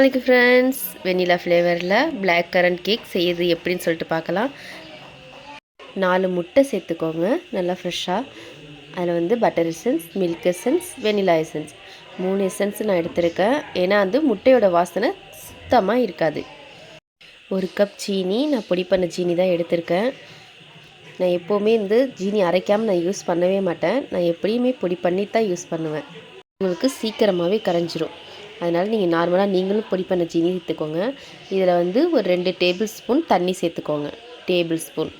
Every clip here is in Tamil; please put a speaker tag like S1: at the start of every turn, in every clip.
S1: நாளைக்கு ஃப்ரெண்ட்ஸ் வெண்ணிலா ஃப்ளேவரில் பிளாக் கரண்ட் கேக் செய்யுது எப்படின்னு சொல்லிட்டு பார்க்கலாம். நாலு முட்டை சேர்த்துக்கோங்க நல்லா ஃப்ரெஷ்ஷாக அதில் வந்து butter essence milk essence vanilla essence மூணு எசன்ஸ் நான் எடுத்திருக்கேன். ஏன்னா வந்து முட்டையோட வாசனை சுத்தமாக இருக்காது. ஒரு கப் சீனி நான் பொடி பண்ண சீனி தான் எடுத்திருக்கேன். நான் எப்போவுமே வந்து ஜீனி அரைக்காமல் நான் யூஸ் பண்ணவே மாட்டேன். நான் எப்படியுமே பொடி பண்ணி தான் யூஸ் பண்ணுவேன். உங்களுக்கு சீக்கிரமாகவே கரைஞ்சிரும். அதனால் நீங்கள் நார்மலாக நீங்களும் பொடி பண்ண சீனி சேர்த்துக்கோங்க. இதில் வந்து ஒரு ரெண்டு டேபிள் ஸ்பூன் தண்ணி சேர்த்துக்கோங்க. டேபிள் ஸ்பூன்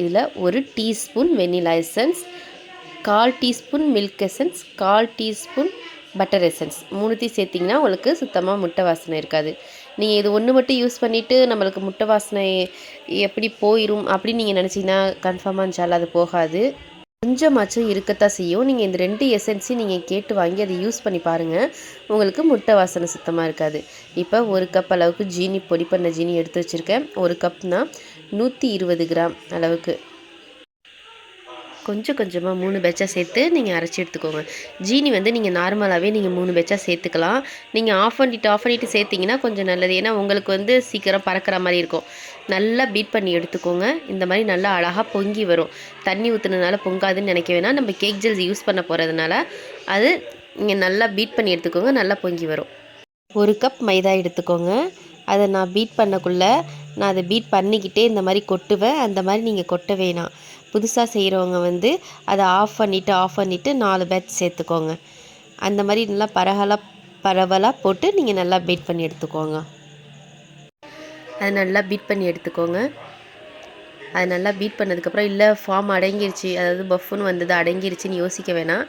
S1: இதில் ஒரு டீஸ்பூன் வெனிலா எசன்ஸ் கால் டீஸ்பூன் மில்க் எசன்ஸ் கால் டீஸ்பூன் பட்டர் எசன்ஸ் மூணுத்தையும் சேர்த்திங்கன்னா உங்களுக்கு சுத்தமாக முட்டை வாசனை இருக்காது. நீங்கள் இது ஒன்று மட்டும் யூஸ் பண்ணிவிட்டு நம்மளுக்கு முட்டை வாசனை எப்படி போயிடும் அப்படின்னு நீங்கள் நினச்சிங்கன்னா கன்ஃபார்மாக இருந்துச்சாலும் அது போகாது. கொஞ்சமாச்சும் இருக்கத்தான் செய்யும். நீங்கள் இந்த ரெண்டு எசன்ஸையும் நீங்கள் கேட்டு வாங்கி அதை யூஸ் பண்ணி பாருங்கள் உங்களுக்கு முட்டை வாசனை சுத்தமாக இருக்காது. இப்போ ஒரு கப் அளவுக்கு ஜீனி பொடி பண்ண ஜீனி எடுத்து வச்சுருக்கேன். ஒரு கப்னால் நூற்றி இருபது கிராம் அளவுக்கு. கொஞ்சம் கொஞ்சமாக மூணு பேட்சாக சேர்த்து நீங்கள் அரைச்சி எடுத்துக்கோங்க. ஜீனி வந்து நீங்கள் நார்மலாகவே நீங்கள் மூணு பேட்சாக சேர்த்துக்கலாம். நீங்கள் ஆஃப் பண்ணிட்டு ஆஃப் பண்ணிவிட்டு சேர்த்திங்கன்னா கொஞ்சம் நல்லது. ஏன்னா உங்களுக்கு வந்து சீக்கிரம் பறக்கிற மாதிரி இருக்கும். நல்லா பீட் பண்ணி எடுத்துக்கோங்க. இந்த மாதிரி நல்லா அழகாக பொங்கி வரும். தண்ணி ஊற்றுனதுனால பொங்காதுன்னு நினைக்க வேணாம். நம்ம கேக் ஜெல்ஸ் யூஸ் பண்ண போகிறதுனால அது நீங்கள் நல்லா பீட் பண்ணி எடுத்துக்கோங்க. நல்லா பொங்கி வரும். ஒரு கப் மைதா எடுத்துக்கோங்க. அதை நான் பீட் பண்ணக்குள்ளே நான் அதை பீட் பண்ணிக்கிட்டே இந்த மாதிரி கொட்டுவேன். அந்த மாதிரி நீங்கள் கொட்ட வேணாம். புதுசாக செய்கிறவங்க வந்து அதை ஆஃப் பண்ணிவிட்டு ஆஃப் பண்ணிவிட்டு நாலு பேட்ச் சேர்த்துக்கோங்க. அந்த மாதிரி நல்லா பரகலாக பரவலாக போட்டு நீங்கள் நல்லா பீட் பண்ணி எடுத்துக்கோங்க. அதை நல்லா பீட் பண்ணி எடுத்துக்கோங்க. அது நல்லா பீட் பண்ணதுக்கப்புறம் இல்லை ஃபார்ம் அடங்கிருச்சு. அதாவது பஃப்னு வந்தது அடங்கிருச்சுன்னு யோசிக்க வேணாம்.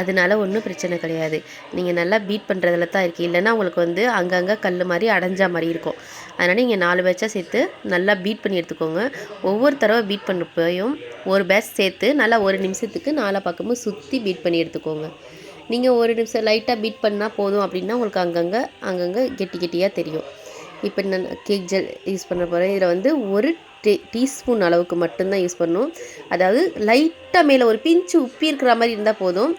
S1: அதனால ஒன்றும் பிரச்சனை கிடையாது. நீங்கள் நல்லா பீட் பண்ணுறதுல தான் இருக்குது இல்லைன்னா உங்களுக்கு வந்து அங்கங்கே கல் மாதிரி அடைஞ்சா மாதிரி இருக்கும். அதனால் நீங்கள் நாலு பேட்சாக சேர்த்து நல்லா பீட் பண்ணி எடுத்துக்கோங்க. ஒவ்வொரு தடவை பீட் பண்ணப்பையும் ஒரு பேட்ச் சேர்த்து நல்லா ஒரு நிமிஷத்துக்கு நாலா பக்கமும் சுற்றி பீட் பண்ணி எடுத்துக்கோங்க. நீங்கள் ஒரு நிமிஷம் லைட்டாக பீட் பண்ணால் போதும் அப்படின்னா உங்களுக்கு அங்கங்கே அங்கங்கே கெட்டி கெட்டியாக தெரியும். இப்போ நான் கேக் ஜெல் யூஸ் பண்ண போகிறேன் இதில் வந்து ஒரு டீ டீஸ்பூன் அளவுக்கு மட்டும்தான் யூஸ் பண்ணணும். அதாவது லைட்டாக மேலே ஒரு பிஞ்சு உப்பி இருக்கிற மாதிரி இருந்தால் போதும்.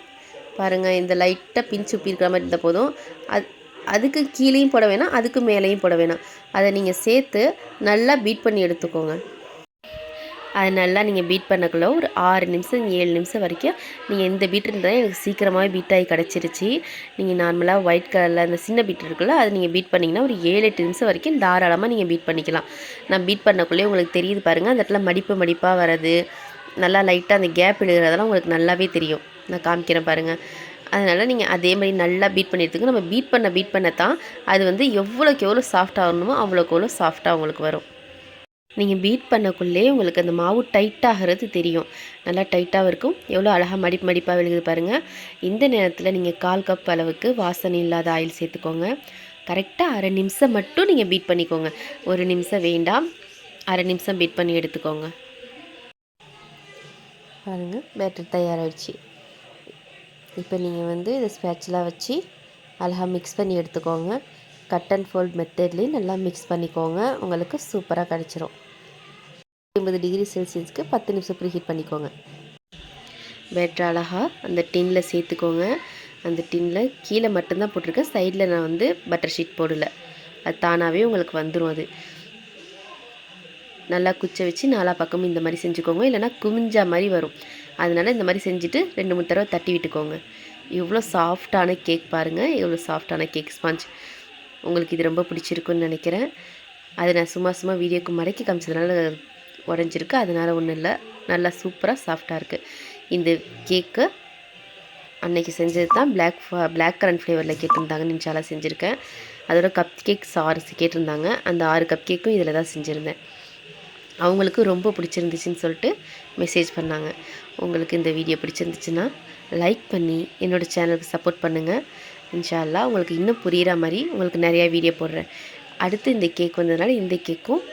S1: பாருங்கள் இந்த லைட்டாக பிஞ்சு உப்பி இருக்கிற மாதிரி இருந்தால் போதும். அது அதுக்கு கீழேயும் போட வேணாம் அதுக்கு மேலேயும் போட வேணாம். அதை நீங்கள் சேர்த்து நல்லா பீட் பண்ணி எடுத்துக்கோங்க. அது நல்லா நீங்கள் பீட் பண்ணக்குள்ள ஒரு ஆறு நிமிஷம் ஏழு நிமிஷம் வரைக்கும் நீங்கள் இந்த பீட் இருந்தால் எனக்கு சீக்கிரமாகவே பீட் ஆகி கிடச்சிருச்சு. நீங்கள் நார்மலாக ஒயிட் கலரில் அந்த சின்ன பீட் இருக்குல்ல அது நீங்கள் பீட் பண்ணிங்கன்னா ஒரு ஏழு எட்டு நிமிஷம் வரைக்கும் தாராளமாக நீங்கள் பீட் பண்ணிக்கலாம். நான் பீட் பண்ணக்குள்ளே உங்களுக்கு தெரியுது பாருங்கள் அந்த இடத்துல மடிப்பு மடிப்பாக வர்றது நல்லா லைட்டாக அந்த கேப் எழுதுறதெல்லாம் உங்களுக்கு நல்லாவே தெரியும். நான் காமிக்கிறேன் பாருங்கள் அதனால் நீங்கள் அதே மாதிரி நல்லா பீட் பண்ணிடுத்துங்க நம்ம பீட் பண்ண பீட் பண்ண தான் அது வந்து எவ்வளோக்கு எவ்வளோ சாஃப்டாக வரணுமோ அவ்வளோக்கு எவ்வளோ சாஃப்டாக உங்களுக்கு வரும். நீங்கள் பீட் பண்ணக்குள்ளே உங்களுக்கு அந்த மாவு டைட்டாகிறது தெரியும். நல்லா டைட்டாகவும் இருக்கும். எவ்வளோ அழகாக மடிப்பு மடிப்பாக விழுகுது பாருங்கள் இந்த நேரத்தில் நீங்கள் கால் கப் அளவுக்கு வாசனை இல்லாத ஆயில் சேர்த்துக்கோங்க. கரெக்டாக அரை நிமிஷம் மட்டும் நீங்கள் பீட் பண்ணிக்கோங்க. ஒரு நிமிஷம் வேண்டாம். அரை நிமிஷம் பீட் பண்ணி எடுத்துக்கோங்க. பாருங்கள் பேட்டர் தயாராகிடுச்சு இப்போ நீங்கள் வந்து இதை ஸ்பேட்சலாக வச்சு அழகாக மிக்ஸ் பண்ணி எடுத்துக்கோங்க. கட் அண்ட் ஃபோல்ட் மெத்தட்லேயும் நல்லா மிக்ஸ் பண்ணிக்கோங்க. உங்களுக்கு சூப்பராக கிடச்சிரும். ஐம்பது டிகிரி செல்சியஸ்க்கு பத்து நிமிஷம் ப்ரீ ஹீட் பண்ணிக்கோங்க. பேட்டர் அழகாக அந்த டின்னில் சேர்த்துக்கோங்க. அந்த டின்னில் கீழே மட்டும்தான் போட்டிருக்கேன். சைடில் நான் வந்து பட்டர் ஷீட் போடல. அது தானாகவே உங்களுக்கு வந்துடும் அது. நல்லா குச்சை வச்சு நாலா பக்கமும் இந்த மாதிரி செஞ்சுக்கோங்க. இல்லைனா குமிஞ்சா மாதிரி வரும். அதனால் இந்த மாதிரி செஞ்சுட்டு ரெண்டு மூணு தடவை தட்டி விட்டுக்கோங்க. இவ்வளோ சாஃப்டான கேக் பாருங்கள் எவ்வளோ சாஃப்டான கேக் ஸ்பாஞ்ச் உங்களுக்கு இது ரொம்ப பிடிச்சிருக்குன்னு நினைக்கிறேன். அதை நான் சும்மா சும்மா வீடியோக்கு மடக்கி காமிச்சதுனால உடஞ்சிருக்கு. அதனால் ஒன்றும் இல்லை. நல்லா சூப்பராக சாஃப்டாக இருக்குது இந்த கேக்கு அன்னைக்கு செஞ்சது தான் பிளாக் பிளாக் கரண்ட் ஃப்ளேவரில் கேட்டிருந்தாங்க. நினச்சாலாம் செஞ்சுருக்கேன். அதோட கப் கேக்ஸ் ஆறு கேட்டிருந்தாங்க. அந்த ஆறு கப் கேக்கும் இதில் தான் செஞ்சுருந்தேன். அவங்களுக்கு ரொம்ப பிடிச்சிருந்துச்சின்னு சொல்லிட்டு மெசேஜ் பண்ணாங்க. உங்களுக்கு இந்த வீடியோ பிடிச்சிருந்துச்சுன்னா லைக் பண்ணி என்னோடய சேனலுக்கு சப்போர்ட் பண்ணுங்கள் இன்ஷால்லா உங்களுக்கு இன்னும் புரிகிற மாதிரி உங்களுக்கு நிறையா வீடியோ போடுறேன். அடுத்து இந்த கேக் வந்ததுனால இந்த கேக்கும்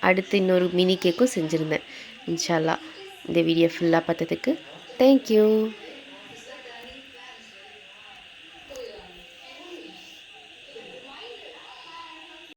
S1: அடுத்து இன்னொரு மினி கேக்கும் செஞ்சுருந்தேன். இன்ஷால்லா இந்த வீடியோ ஃபுல்லாக பார்த்ததுக்கு தேங்க்யூ